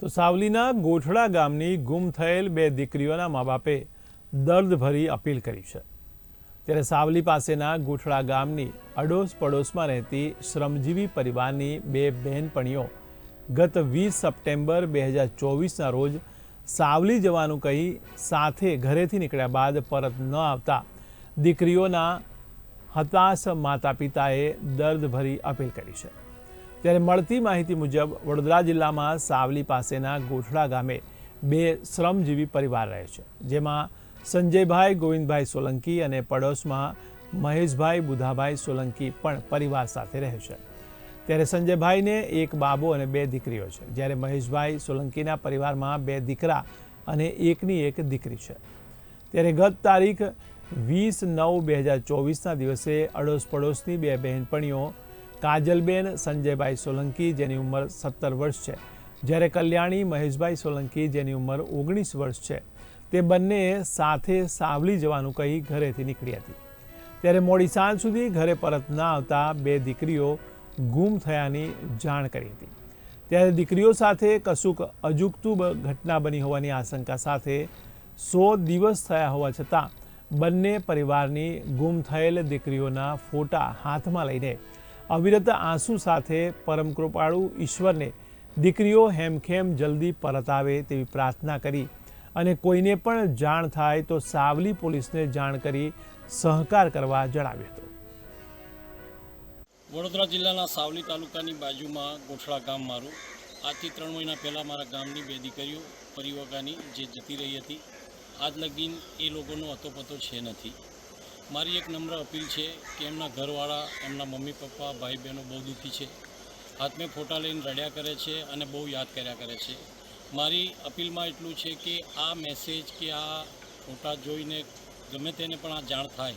તો સાવલીના ગોઠડા ગામની ગુમ થયેલ બે દીકરીઓના મા બાપે દર્દભરી અપીલ કરી છે. ત્યારે સાવલી પાસેના ગોઠડા ગામની અડોશ પડોશમાં રહેતી શ્રમજીવી પરિવારની બે બહેનપણીઓ ગત વીસ સપ્ટેમ્બર બે હજાર ચોવીસના રોજ સાવલી જવાનું કહી સાથે ઘરેથી નીકળ્યા બાદ પરત ન આવતા દીકરીઓના હતાશ માતા પિતાએ દર્દભરી અપીલ કરી છે. ત્યારે મળતી માહિતી મુજબ વડોદરા જિલ્લામાં સાવલી પાસેના ગોઠડા ગામે બે શ્રમજીવી પરિવાર રહે છે, જેમાં સંજયભાઈ, ગોવિંદભાઈ સોલંકી અને પડોશમાં મહેશભાઈ, બુધાભાઈ સોલંકી પણ પરિવાર સાથે રહે છે. ત્યારે સંજયભાઈને એક બાબો અને બે દીકરીઓ છે, જ્યારે મહેશભાઈ સોલંકીના પરિવારમાં બે દીકરા અને એકની એક દીકરી છે. ત્યારે ગત તારીખ વીસ નવ બે હજાર ચોવીસના દિવસે અડોશ પડોશની બે બહેનપણીઓ કાજલબેન, સંજયભાઈ સોલંકી જેની ઉંમર સત્તર વર્ષ છે. જ્યારે કલ્યાણી, મહેશભાઈ સોલંકી જેની ઉંમર ઓગણીસ વર્ષ છે. તે બંને સાથે સાવલી જવાનું કહી ઘરેથી નીકળી હતી. ત્યારે મોડી સાંજ સુધી ઘરે પરત ન આવતા બે દીકરીઓ ગુમ થયાની જાણ કરી હતી. ત્યારે દીકરીઓ સાથે કશુંક અજુગતું ઘટના બની હોવાની આશંકા સાથે સો દિવસ થયા હોવા છતાં બંને પરિવારની ગુમ થયેલ દીકરીઓના ફોટા હાથમાં લઈને અવિરત આંસુ સાથે પરમ કૃપાળુ ઈશ્વરને દીકરીઓ હેમખેમ જલ્દી પરત આવે તેવી પ્રાર્થના કરી અને કોઈને પણ જાણ થાય તો સાવલી પોલીસને જાણ કરી સહકાર કરવા જણાવ્યું હતું. વડોદરા જિલ્લાના સાવલી તાલુકાની બાજુમાં ગોઠડા ગામ મારું. આજથી ત્રણ મહિના પહેલાં મારા ગામની બે દીકરીઓ, પરિવારની જે જતી રહી હતી, આજ લગીન એ લોકોનો અતોપતો છે નથી. મારી એક નમ્ર અપીલ છે કે એમના ઘરવાળા, એમના મમ્મી પપ્પા, ભાઈ બહેનો બહુ દુઃખી છે. હાથમાં ફોટા લઈને રડ્યા કરે છે અને બહુ યાદ કર્યા કરે છે. મારી અપીલમાં એટલું છે કે આ મેસેજ કે આ ફોટા જોઈને ગમે તેને પણ આ જાણ થાય.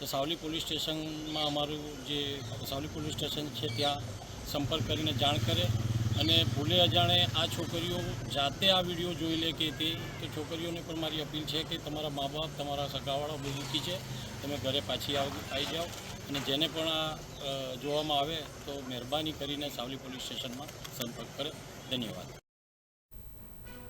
તો સાવલી પોલીસ સ્ટેશનમાં અમારું જે સાવલી પોલીસ સ્ટેશન છે ત્યાં સંપર્ક કરીને જાણ કરે. અને ભૂલે અજાણે આ છોકરીઓ જાતે આ વીડિયો જોઈ લે કે તે, તો છોકરીઓને પણ મારી અપીલ છે કે તમારા મા બાપ તમારા સગાવાળા દુઃખી છે. તમે ઘરે પાછી આવી જાઓ. અને જેને પણ આ જોવામાં આવે તો મહેરબાની કરીને સાવલી પોલીસ સ્ટેશનમાં સંપર્ક કરે. ધન્યવાદ.